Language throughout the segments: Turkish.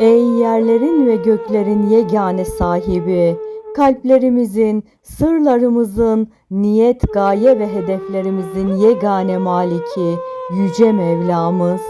Ey yerlerin ve göklerin yegane sahibi, kalplerimizin, sırlarımızın, niyet, gaye ve hedeflerimizin yegane maliki, yüce Mevlamız.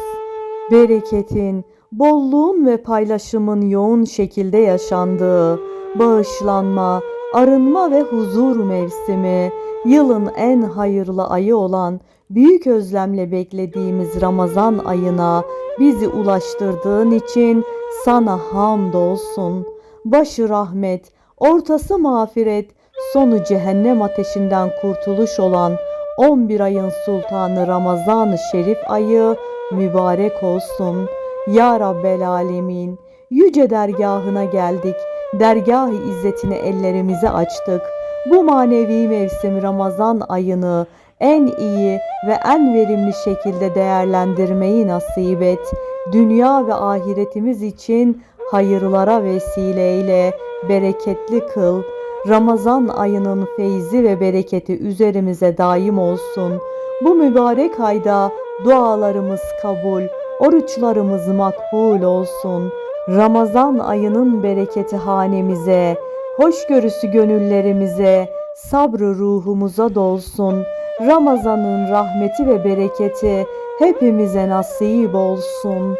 Bereketin, bolluğun ve paylaşımın yoğun şekilde yaşandığı, bağışlanma, arınma ve huzur mevsimi, yılın en hayırlı ayı olan büyük özlemle beklediğimiz Ramazan ayına bizi ulaştırdığın için sana hamdolsun. Başı rahmet, ortası mağfiret, sonu cehennem ateşinden kurtuluş olan 11 ayın sultanı Ramazan-ı Şerif ayı mübarek olsun. Ya Rabbel Alemin, yüce dergahına geldik. Dergah-ı izzetine ellerimizi açtık. Bu manevi mevsim Ramazan ayını en iyi ve en verimli şekilde değerlendirmeyi nasip et. Dünya ve ahiretimiz için hayırlara vesile eyle, bereketli kıl. Ramazan ayının feyzi ve bereketi üzerimize daim olsun. Bu mübarek ayda dualarımız kabul, oruçlarımız makbul olsun. Ramazan ayının bereketi hanemize, hoşgörüsü gönüllerimize, sabrı ruhumuza dolsun. Ramazanın rahmeti ve bereketi hepimize nasip olsun.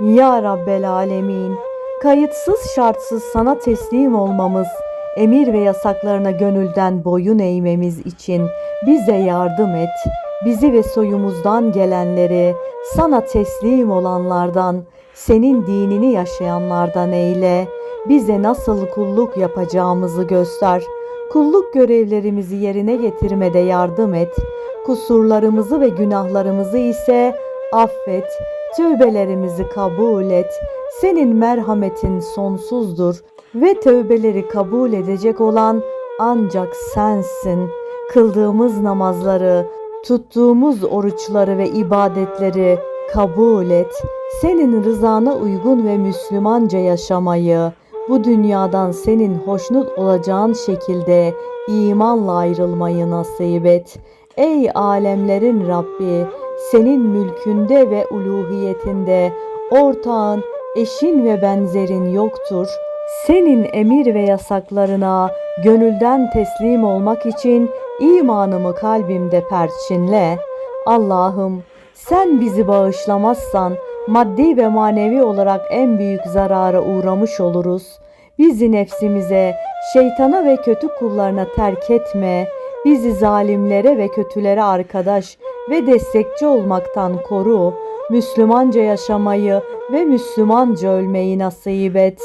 Ya Rabbel Alemin, kayıtsız şartsız sana teslim olmamız, emir ve yasaklarına gönülden boyun eğmemiz için bize yardım et. Bizi ve soyumuzdan gelenleri sana teslim olanlardan, senin dinini yaşayanlardan eyle. Bize nasıl kulluk yapacağımızı göster. Kulluk görevlerimizi yerine getirmede yardım et. Kusurlarımızı ve günahlarımızı ise affet. Tövbelerimizi kabul et. Senin merhametin sonsuzdur ve tövbeleri kabul edecek olan ancak sensin. Kıldığımız namazları, tuttuğumuz oruçları ve ibadetleri kabul et. Senin rızana uygun ve Müslümanca yaşamayı, bu dünyadan senin hoşnut olacağın şekilde imanla ayrılmayı nasip et. Ey alemlerin Rabbi, senin mülkünde ve uluhiyetinde ortağın, eşin ve benzerin yoktur. Senin emir ve yasaklarına gönülden teslim olmak için imanımı kalbimde perçinle. Allah'ım sen bizi bağışlamazsan maddi ve manevi olarak en büyük zarara uğramış oluruz. Bizi nefsimize, şeytana ve kötü kullarına terk etme. Bizi zalimlere ve kötülere arkadaş ve destekçi olmaktan koru. Müslümanca yaşamayı ve Müslümanca ölmeyi nasip et.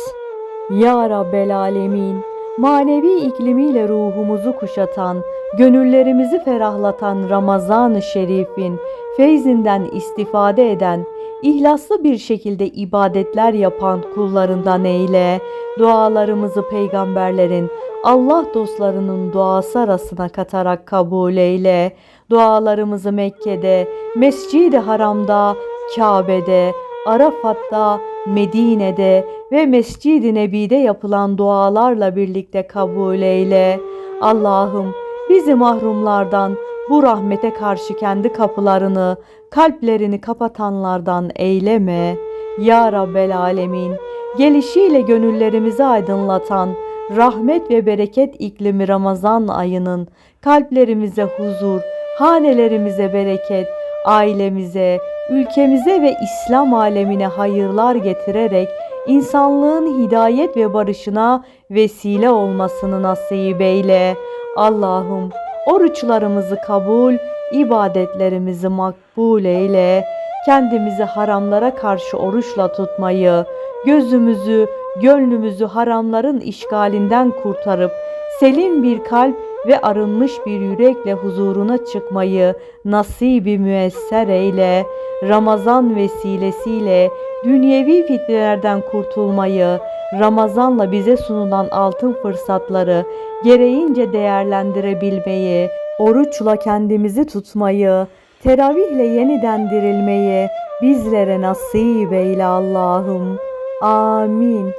Ya Rabbel Alemin, manevi iklimiyle ruhumuzu kuşatan, gönüllerimizi ferahlatan Ramazan-ı Şerif'in feyzinden istifade eden, ihlaslı bir şekilde ibadetler yapan kullarından eyle. Dualarımızı peygamberlerin, Allah dostlarının duası arasına katarak kabul eyle. Dualarımızı Mekke'de, Mescid-i Haram'da, Kabe'de, Arafat'ta, Medine'de ve Mescid-i Nebi'de yapılan dualarla birlikte kabul eyle. Allah'ım bizi mahrumlardan, bu rahmete karşı kendi kapılarını, kalplerini kapatanlardan eyleme. Ya Rabbel Alemin, gelişiyle gönüllerimizi aydınlatan, rahmet ve bereket iklimi Ramazan ayının kalplerimize huzur, hanelerimize bereket, ailemize, ülkemize ve İslam alemine hayırlar getirerek insanlığın hidayet ve barışına vesile olmasını nasip eyle. Allah'ım oruçlarımızı kabul, ibadetlerimizi makbul eyle. Kendimizi haramlara karşı oruçla tutmayı, gözümüzü, gönlümüzü haramların işgalinden kurtarıp selim bir kalp ve arınmış bir yürekle huzuruna çıkmayı nasibi müesser eyle. Ramazan vesilesiyle dünyevi fitnelerden kurtulmayı, Ramazanla bize sunulan altın fırsatları gereğince değerlendirebilmeyi, oruçla kendimizi tutmayı, teravihle yeniden dirilmeyi bizlere nasip eyle Allah'ım. Amin.